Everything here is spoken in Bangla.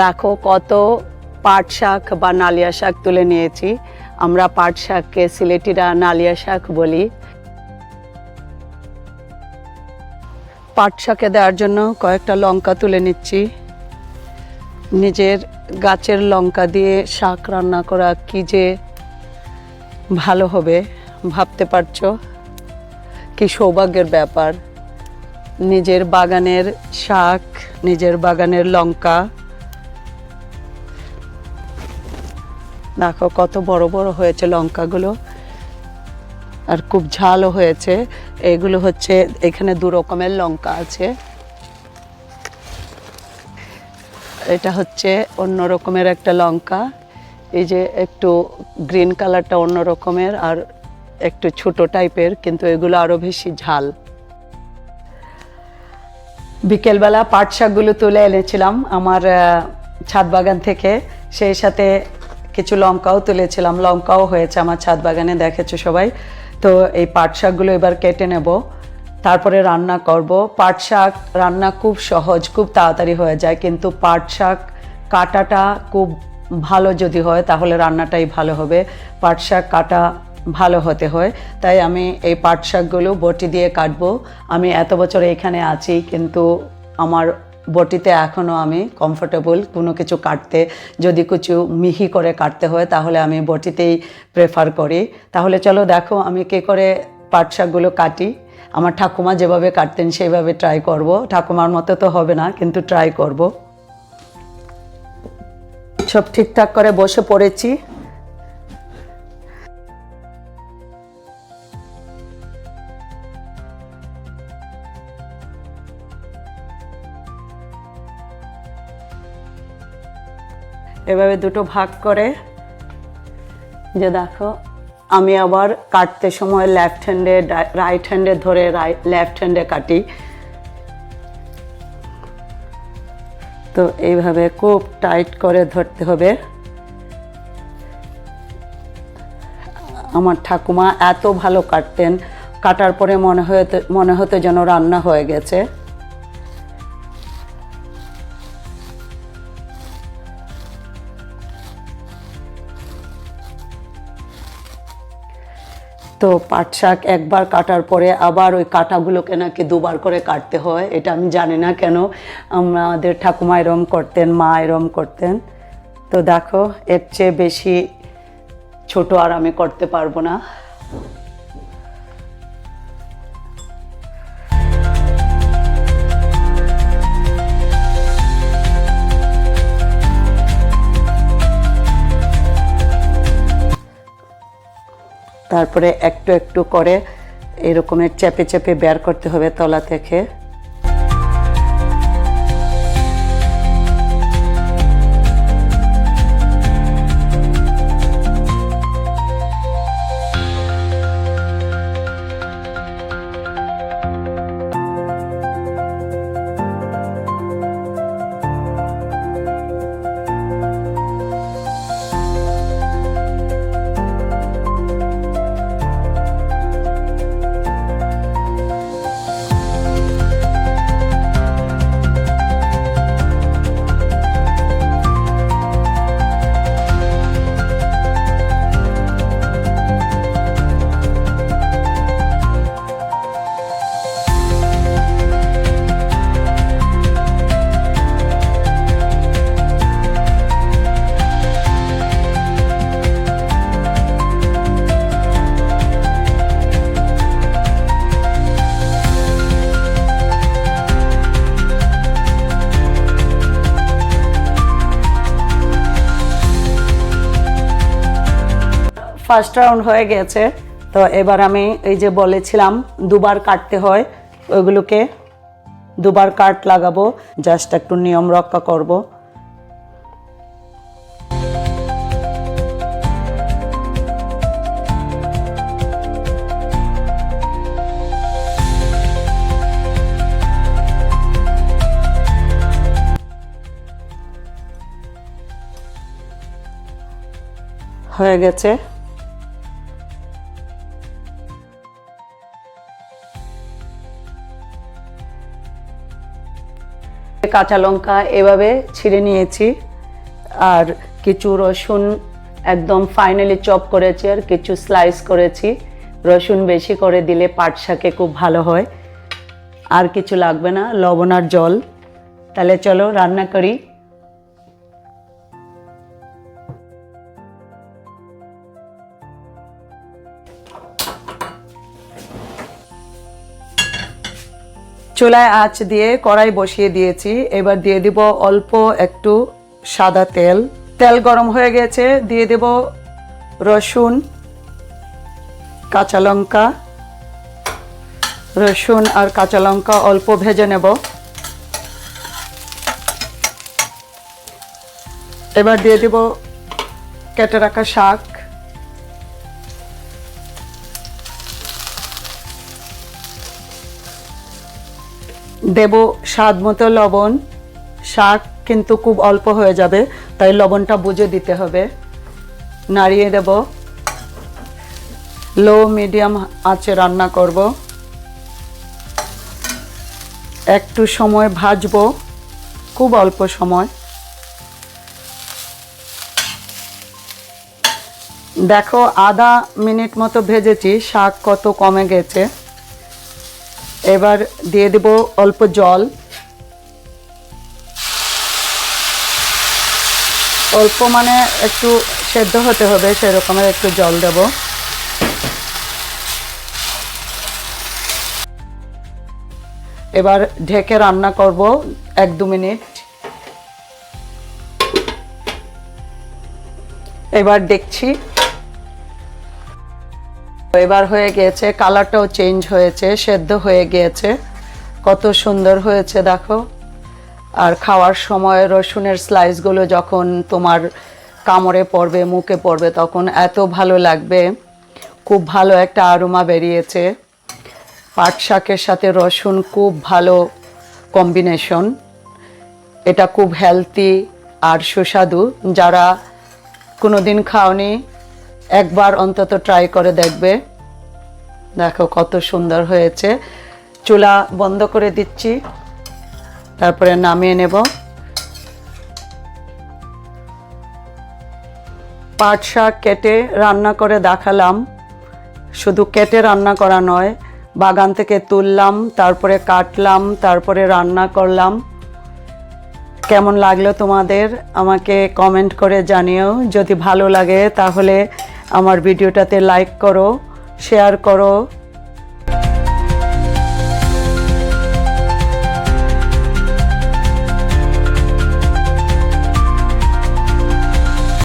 দেখো কত পাট শাক বা নালিয়া শাক তুলে নিয়েছি। আমরা পাট শাককে সিলেটিরা নালিয়া শাক বলি। পাট শাকে দেওয়ার জন্য কয়েকটা লঙ্কা তুলে নিচ্ছি। নিজের গাছের লঙ্কা দিয়ে শাক রান্না করা কি যে ভালো হবে ভাবতে পারছ? কি সৌভাগ্যের ব্যাপার। নিজের বাগানের শাক, নিজের বাগানের লঙ্কা। দেখো কত বড় বড় হয়েছে লঙ্কাগুলো। আর খুব ঝালও হয়েছে। এগুলো হচ্ছে, এখানে দু রকমের লঙ্কা আছে। এটা হচ্ছে অন্য রকমের একটা লঙ্কা। এই যে একটু গ্রিন কালারটা অন্য রকমের আর একটু ছোট টাইপের, কিন্তু এগুলো আরও বেশি ঝাল। বিকেলবেলা পাট শাকগুলো তুলে এনেছিলাম আমার ছাদ বাগান থেকে। সেই সাথে কিছু লঙ্কাও তুলেছিলাম। লঙ্কাও হয়েছে আমার ছাদ বাগানে, দেখেছ সবাই? তো এই পাট শাকগুলো এবার কেটে নেব। তারপরে রান্না করব। পাট শাক রান্না খুব সহজ, খুব তাড়াতাড়ি হয়ে যায়। কিন্তু পাট শাক কাটাটা খুব ভালো যদি হয়, তাহলে রান্নাটাই ভালো হবে। পাট শাক কাটা ভালো হতে হয়। তাই আমি এই পাট শাকগুলো বটি দিয়ে কাটবো। আমি এত বছর এখানে আছি, কিন্তু আমার বটিতে এখনও আমি কমফোর্টেবল কোনো কিছু কাটতে, যদি কিছু মিহি করে কাটতে হয় তাহলে আমি বটিতেই প্রেফার করি। তাহলে চলো দেখো আমি কে করে পাট শাকগুলো কাটি। আমার ঠাকুমা যেভাবে কাটতেন সেইভাবে ট্রাই করব। ঠাকুমার মতো তো হবে না, কিন্তু ট্রাই করব। সব ঠিকঠাক করে বসে পড়েছি। এভাবে দুটো ভাগ করে, যে দেখো, আমি আবার কাটতে সময় লেফট হ্যান্ডে রাইট হ্যান্ডে ধরে রাইট লেফট হ্যান্ডে কাটি। তো এইভাবে খুব টাইট করে ধরতে হবে। আমার ঠাকুমা এত ভালো কাটতেন, কাটার পরে মনে হতো মনে হতো যেন রান্না হয়ে গেছে। তো পাট শাক একবার কাটার পরে আবার ওই কাটাগুলোকে নাকি দুবার করে কাটতে হয়, এটা আমি জানি না কেন। আমাদের ঠাকুমা এরম করতেন, মা এরম করতেন। তো দেখো, এর চেয়ে বেশি ছোট আর আমি করতে পারব না। তারপরে একটু একটু করে এরকমের চেপে চেপে বের করতে হবে তলা থেকে। ফার্স্ট রাউন্ড হয়ে গেছে। তো এবার আমি এই যে বলেছিলাম, দুবার কাটতে হয়, ওইগুলোকে দুবার কাট লাগাবো জাস্ট একটু নিয়ম রক্ষা করব। হয়ে গেছে। কাঁচা লঙ্কা এভাবে ছিঁড়ে নিয়েছি। আর কিছু রসুন একদম ফাইনালি চপ করেছি আর কিছু স্লাইস করেছি। রসুন বেশি করে দিলে পাট শাকে খুব ভালো হয়। আর কিছু লাগবে না, লবণ আর জল। তাহলে চলো রান্না করি। চুলায় আঁচ দিয়ে কড়াই বসিয়ে দিয়েছি। এবার দিয়ে দিব অল্প একটু সাদা তেল। তেল গরম হয়ে গেছে, দিয়ে দেব রসুন, কাঁচা লঙ্কা। রসুন আর কাঁচা লঙ্কা অল্প ভেজে নেব। এবার দিয়ে দেব কেটে রাখা শাক। দেব স্বাদ মতো লবণ। শাক কিন্তু খুব অল্প হয়ে যাবে, তাই লবণটা বুঝে দিতে হবে। নাড়িয়ে দেব। লো, মিডিয়াম আঁচে রান্না করব। একটু সময় ভাজবো, খুব অল্প সময়। দেখো, আধা মিনিট মতো ভেজেছি শাক কত কমে গেছে। এবার দিয়ে দেব অল্প জল। অল্প মানে একটু সেদ্ধ হতে হবে, সেরকমের একটু জল দেব। এবার ঢেকে রান্না করব এক দু মিনিট। এবার দেখছি এবার হয়ে গিয়েছে কালারটাও চেঞ্জ হয়েছে, সেদ্ধ হয়ে গিয়েছে। কত সুন্দর হয়েছে, দেখো। আর খাওয়ার সময় রসুনের স্লাইসগুলো যখন তোমার কামড়ে পড়বে, মুখে পড়বে, তখন এত ভালো লাগবে। খুব ভালো একটা আরোমা বেরিয়েছে। পাট শাকের সাথে রসুন খুব ভালো কম্বিনেশন এটা খুব হেলদি আর সুস্বাদু। যারা কোনোদিন খাওনি একবার অন্তত ট্রাই করে দেখবে। দেখো কত সুন্দর হয়েছে। চুলা বন্ধ করে দিচ্ছি। তারপরে নামিয়ে নেব। পাট শাক কেটে রান্না করে দেখালাম। শুধু কেটে রান্না করা নয়, বাগান থেকে তুললাম, তারপরে কাটলাম, তারপরে রান্না করলাম। কেমন লাগল তোমাদের? আমাকে কমেন্ট করে জানিও। যদি ভালো লাগে তাহলে আমার ভিডিওটাতে লাইক করো শেয়ার করো